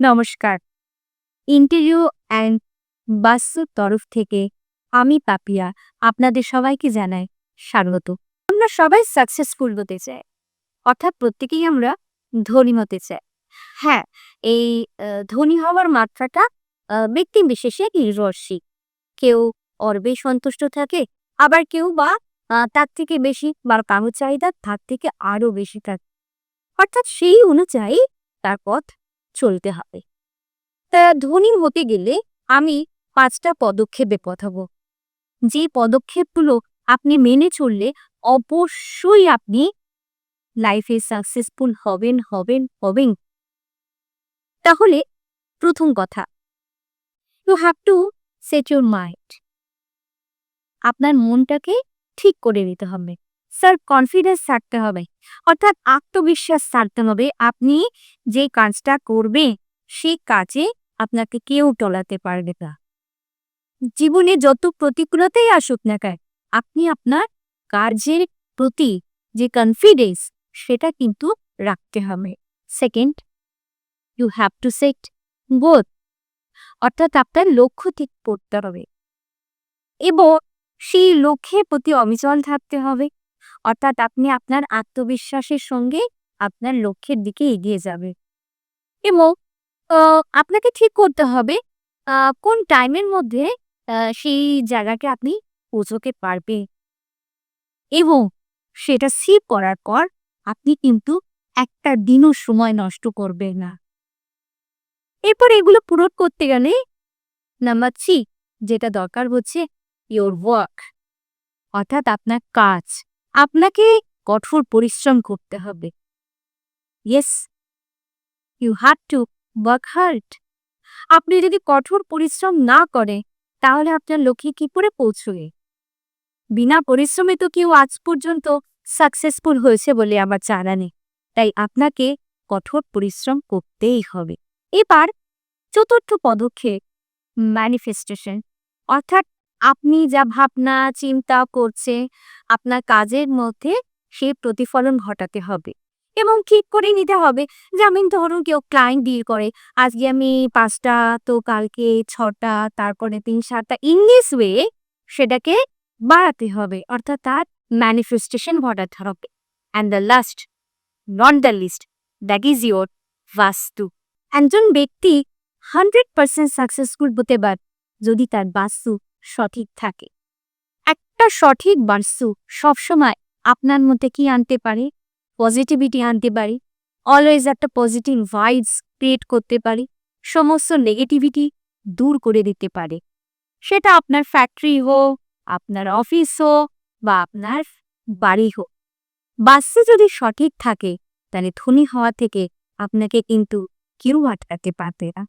নমস্কার। Interview and বাস্তুর তরফ থেকে আমি পাপিয়া, আপনাদের সবাইকে জানাই স্বাগত। আমরা সবাই সাকসেসফুল হতে চাই, অর্থাৎ প্রত্যেকেই আমরা ধনী হতে চাই। হ্যাঁ এই ধনী হওয়ার মাত্রাটা ব্যক্তি বিশেষে নির্ভরশীল। কেউ অর্বে সন্তুষ্ট থাকে, আবার কেউ বা তার থেকে বেশি বা কারও চাহিদা তার থেকে আরও বেশি থাকে। অর্থাৎ সেই অনুযায়ী তার পথ চলতে হবে। তা ধনী হতে গেলে আমি পাঁচটা পদক্ষেপে পথাবো যে পদক্ষেপগুলো আপনি মেনে চললে অবশ্যই আপনি লাইফে সাকসেসফুল হবেন হবেন হবেন। তাহলে প্রথম কথা you have to set your mind আপনার মনটাকে ঠিক করে নিতে হবে। স্যার কনফিডেন্স থাকতে হবে। অর্থাৎ আত্মবিশ্বাস থাকতে হবে। আপনি যে কাজটা করবে সেই কাজে আপনাকে কেউ টলাতে পারবে না। জীবনে যত প্রতিকূলতাই আসুক না কেন, আপনি আপনার কাজের প্রতি যে কনফিডেন্স সেটা কিন্তু রাখতে হবে। Second you have to set বোধ অর্থাৎ আপনার লক্ষ্য ঠিক করতে হবে। এবং সেই লক্ষ্যের প্রতি অবিচল থাকতে হবে। অর্থাৎ আপনি আপনার আত্মবিশ্বাসের সঙ্গে আপনার লক্ষ্যের দিকে এগিয়ে যাবে। এবং আপনাকে ঠিক করতে হবে কোন টাইমের মধ্যে সেই জায়গাকে আপনি পৌঁছতে পারবে এবং সেটা সিভ করার পর আপনি কিন্তু একটা দিনও সময় নষ্ট করবে না। এরপর এগুলো পূরণ করতে গেলে নাম্বার থ্রি যেটা দরকার হচ্ছে ইওর ওয়ার্ক অর্থাৎ আপনার কাজ। আপনাকে কঠোর পরিশ্রম করতে হবে। Yes you have to work hard আপনি যদি কঠোর পরিশ্রম না করে তাহলে আপনার লক্ষ্যে কি করে পৌঁছবে? বিনা পরিশ্রমে তো কেউ আজ পর্যন্ত সাকসেসফুল হয়েছে বলে আমার জানা নেই। তাই আপনাকে কঠোর পরিশ্রম করতেই হবে। এবার চতুর্থ পদক্ষেপ ম্যানিফেস্টেশন অর্থাৎ আপনি যা ভাবনা, চিন্তা করছে আপনার কাজের মধ্যে সে প্রতিফলন ঘটাতে হবে। এবং ঠিক করে নিতে হবে। যেমন ধরুন কেউ ক্লায়েন্ট ডিল করে, আজকে আমি পাঁচটা, তো কালকে ছটা তারপরে তিন সাতটা দিস ওয়ে সেটাকে বাড়াতে হবে। অর্থাৎ তার ম্যানিফেস্টেশন ঘটাতে হবে। And the last not the least that is your বাস্তু একজন ব্যক্তি হান্ড্রেড পার্সেন্ট সাকসেসফুল হতে পারে যদি তার বাস্তু সঠিক থাকে। একটা সঠিক বাস্তু সবসময় আপনার মধ্যে কি আনতে পারে? পজিটিভিটি আনতে পারি। অলওয়েজ একটা পজিটিভ ভাইবস ক্রিয়েট করতে পারি। সমস্ত নেগেটিভিটি দূর করে দিতে পারে। সেটা আপনার ফ্যাক্টরি হোক, আপনার অফিস হোক বা আপনার বাড়ি হোক। বাস্তু যদি সঠিক থাকে, তাহলে ধনী হওয়া থেকে আপনাকে কিন্তু কেউ আটকাতে পারবে না।